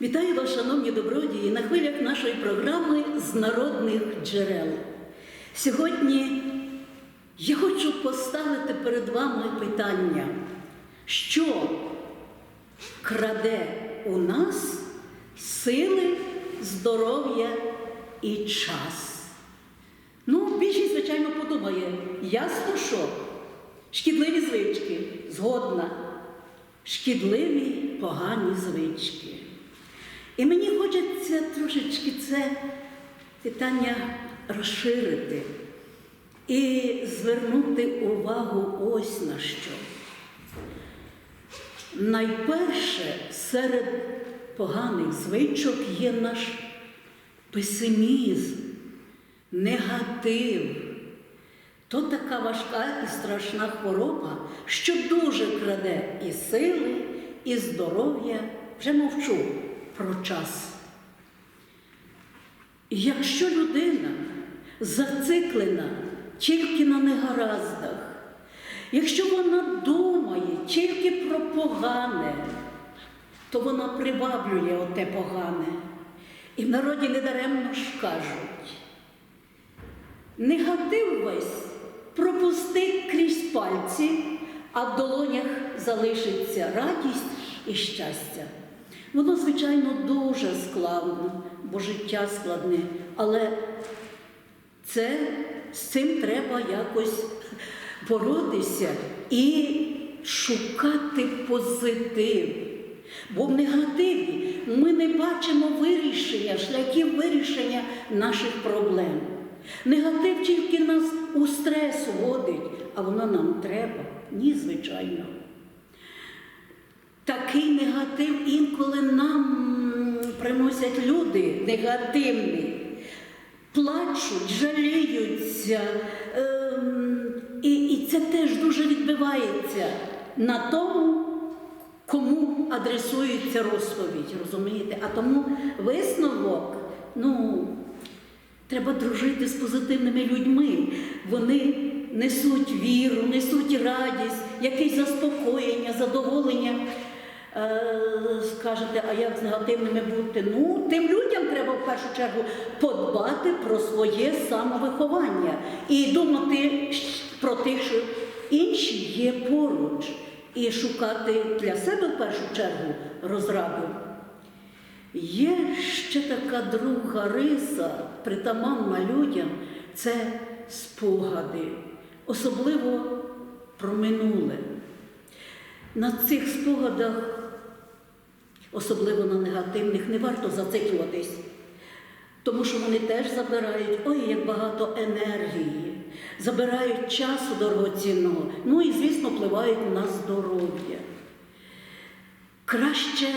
Вітаю вас, шановні добродії, на хвилях нашої програми з народних джерел. Сьогодні я хочу поставити перед вами питання, що краде у нас сили, здоров'я і час. Ну, більшість, звичайно, подумає, ясно, що шкідливі звички, згодна, шкідливі погані звички. І мені хочеться трошечки це питання розширити і звернути увагу ось на що. Найперше серед поганих звичок є наш песимізм, негатив. То така важка і страшна хвороба, що дуже краде і сили, і здоров'я, вже мовчу про час. Якщо людина зациклена тільки на негараздах, якщо вона думає тільки про погане, то вона приваблює оте погане. І в народі недаремно ж кажуть. Негатив весь пропусти крізь пальці, а в долонях залишиться радість і щастя. Воно, звичайно, дуже складно, бо життя складне, але це, з цим треба якось боротися і шукати позитив. Бо в негативі ми не бачимо вирішення, шляхів вирішення наших проблем. Негатив тільки нас у стрес вводить, а воно нам треба. Ні, звичайно. Такий негатив інколи нам приносять люди негативні, плачуть, жаліються. ем, і, і це теж дуже відбивається на тому, кому адресується розповідь, розумієте? А тому висновок, ну, треба дружити з позитивними людьми. Вони несуть віру, несуть радість, якесь заспокоєння, задоволення. Е, Скажете, а як з негативними бути? Ну, тим людям треба в першу чергу подбати про своє самовиховання і думати про тих, що інші є поруч, і шукати для себе в першу чергу розраду. Є ще така друга риса, притаманна людям, це спогади, особливо про минуле. На цих спогадах, особливо на негативних, не варто зациклюватись, тому що вони теж забирають ой, як багато енергії, забирають часу дорогоцінного, ну і, звісно, впливають на здоров'я. Краще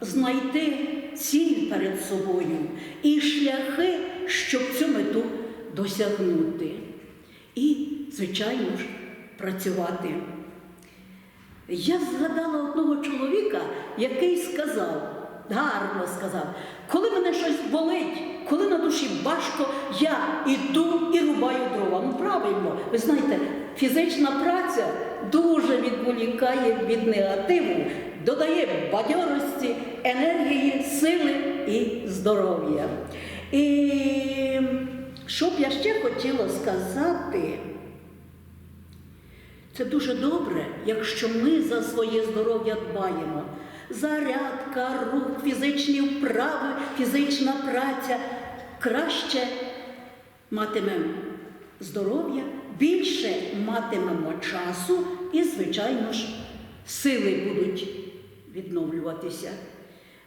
знайти ціль перед собою і шляхи, щоб цю мету досягнути. І, звичайно ж, працювати. Я згадала одного чоловіка, який сказав, гарно сказав, коли мене щось болить, коли на душі важко, я іду і рубаю дрова. Ну правильно, ви знаєте, фізична праця дуже відволікає від негативу, додає бадьорості, енергії, сили і здоров'я. І що б я ще хотіла сказати, це дуже добре, якщо ми за своє здоров'я дбаємо. Зарядка, рух, фізичні вправи, фізична праця. Краще матимемо здоров'я, більше матимемо часу і, звичайно ж, сили будуть відновлюватися.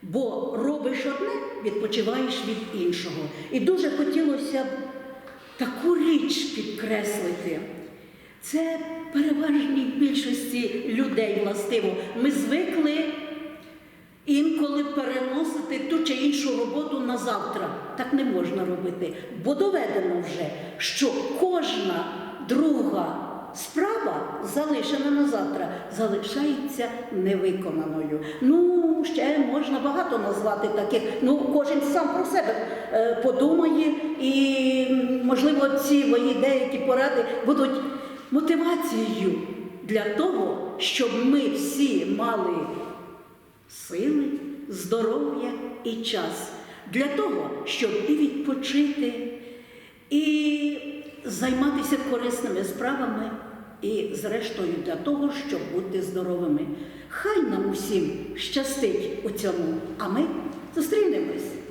Бо робиш одне, відпочиваєш від іншого. І дуже хотілося б таку річ підкреслити. Це переважній більшості людей властиво. Ми звикли інколи переносити ту чи іншу роботу на завтра. Так не можна робити. Бо доведено вже, що кожна друга справа, залишена на завтра, залишається невиконаною. Ну, ще можна багато назвати таких. Ну, кожен сам про себе е, подумає, і, можливо, ці мої деякі поради будуть мотивацією для того, щоб ми всі мали сили, здоров'я і час для того, щоб і відпочити, і займатися корисними справами, і, зрештою, для того, щоб бути здоровими. Хай нам усім щастить у цьому, а ми зустрінемось.